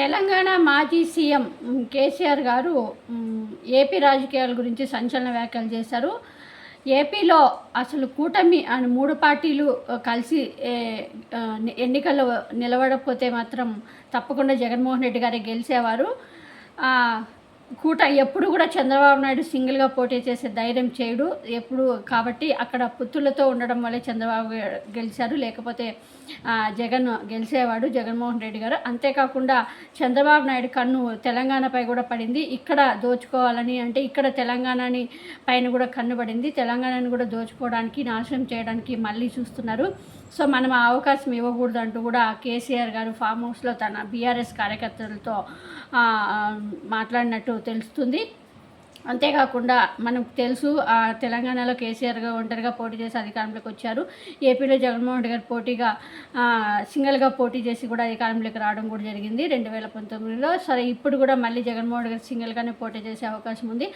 తెలంగాణ మాజీ సీఎం కేసీఆర్ గారు ఏపీ రాజకీయాల గురించి సంచలన వ్యాఖ్యలు చేశారు. ఏపీలో అసలు కూటమి అని మూడు పార్టీలు కలిసి ఎన్నికల్లో నిలబడకపోతే మాత్రం తప్పకుండా జగన్మోహన్ రెడ్డి గారే గెలిచేవారు. కూట ఎప్పుడు కూడా చంద్రబాబు నాయుడు సింగిల్గా పోటీ చేసే ధైర్యం చేయడు. ఎప్పుడు కాబట్టి అక్కడ పుత్తులతో ఉండడం వల్లే చంద్రబాబు గెలిచారు. లేకపోతే జగన్ గెలిచేవాడు జగన్మోహన్ రెడ్డి గారు. అంతేకాకుండా చంద్రబాబు నాయుడు కన్ను తెలంగాణపై కూడా పడింది. ఇక్కడ దోచుకోవాలని అంటే ఇక్కడ తెలంగాణని పైన కూడా కన్ను పడింది. తెలంగాణని కూడా దోచుకోవడానికి నాశనం చేయడానికి మళ్ళీ చూస్తున్నారు. సో మనం ఆ అవకాశం ఇవ్వకూడదు అంటూ కూడా కేసీఆర్ గారు ఫామ్ హౌస్లో తన బీఆర్ఎస్ కార్యకర్తలతో మాట్లాడినట్టు తెలుస్తుంది. అంతేకాకుండా మనకు తెలుసు ఆ, తెలంగాణలో కేసీఆర్గా ఒంటరిగా పోటీ చేసి అధికారంలోకి వచ్చారు. ఏపీలో జగన్మోహన్ రెడ్డి గారు పోటీగా సింగిల్గా పోటీ చేసి కూడా అధికారంలోకి రావడం కూడా జరిగింది రెండు వేల పంతొమ్మిదిలో. సరే ఇప్పుడు కూడా మళ్ళీ జగన్మోహన్ రెడ్డి గారు సింగిల్గానే పోటీ చేసే అవకాశం ఉంది.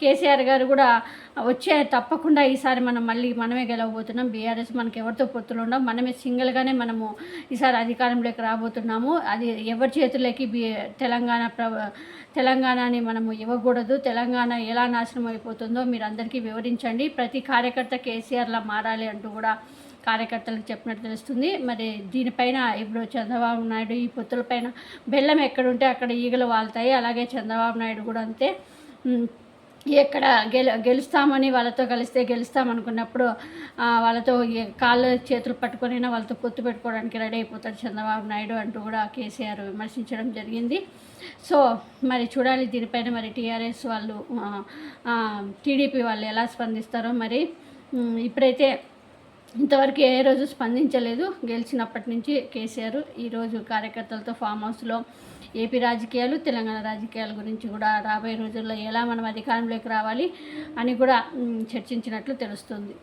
కేసీఆర్ గారు కూడా వచ్చే తప్పకుండా ఈసారి మనం మళ్ళీ మనమే గెలవబోతున్నాం. బీఆర్ఎస్ మనకి ఎవరితో పొత్తులు ఉండవు. మనమే సింగిల్గానే మనము ఈసారి అధికారంలోకి రాబోతున్నాము. అది ఎవరి చేతులకి బీ తెలంగాణ ప్ర తెలంగాణని మనము ఇవ్వకూడదు. తెలంగాణ ఎలా నాశనం అయిపోతుందో మీరు అందరికీ వివరించండి. ప్రతి కార్యకర్త కేసీఆర్లా మారాలి అంటూ కూడా కార్యకర్తలకు చెప్పినట్టు తెలుస్తుంది. మరి దీనిపైన ఇప్పుడు చంద్రబాబు నాయుడు ఈ పొత్తులపైన బెల్లం ఎక్కడుంటే అక్కడ ఈగలు వాళ్తాయి. అలాగే చంద్రబాబు నాయుడు కూడా అంతే. ఎక్కడ గెలు గెలుస్తామని వాళ్ళతో కలిస్తే గెలుస్తామనుకున్నప్పుడు వాళ్ళతో కాళ్ళు కాళ్ళ చేతులు పట్టుకొనైనా వాళ్ళతో పొత్తు పెట్టుకోవడానికి రెడీ అయిపోతాడు చంద్రబాబు నాయుడు అంటూ కూడా కేసీఆర్ విమర్శించడం జరిగింది. సో మరి చూడాలి దీనిపైన మరి టీఆర్ఎస్ వాళ్ళు టీడీపీ వాళ్ళు ఎలా స్పందిస్తారో మరి ఇప్పుడైతే ఇంతవరకు ఏ రోజు స్పందించలేదు. గెలిచినప్పటి నుంచి కేసీఆర్ ఈరోజు కార్యకర్తలతో ఫామ్ హౌస్లో ఏపీ రాజకీయాలు తెలంగాణ రాజకీయాల గురించి కూడా రాబోయే రోజుల్లో ఎలా మనం అధికారంలోకి రావాలి అని కూడా చర్చించినట్లు తెలుస్తుంది.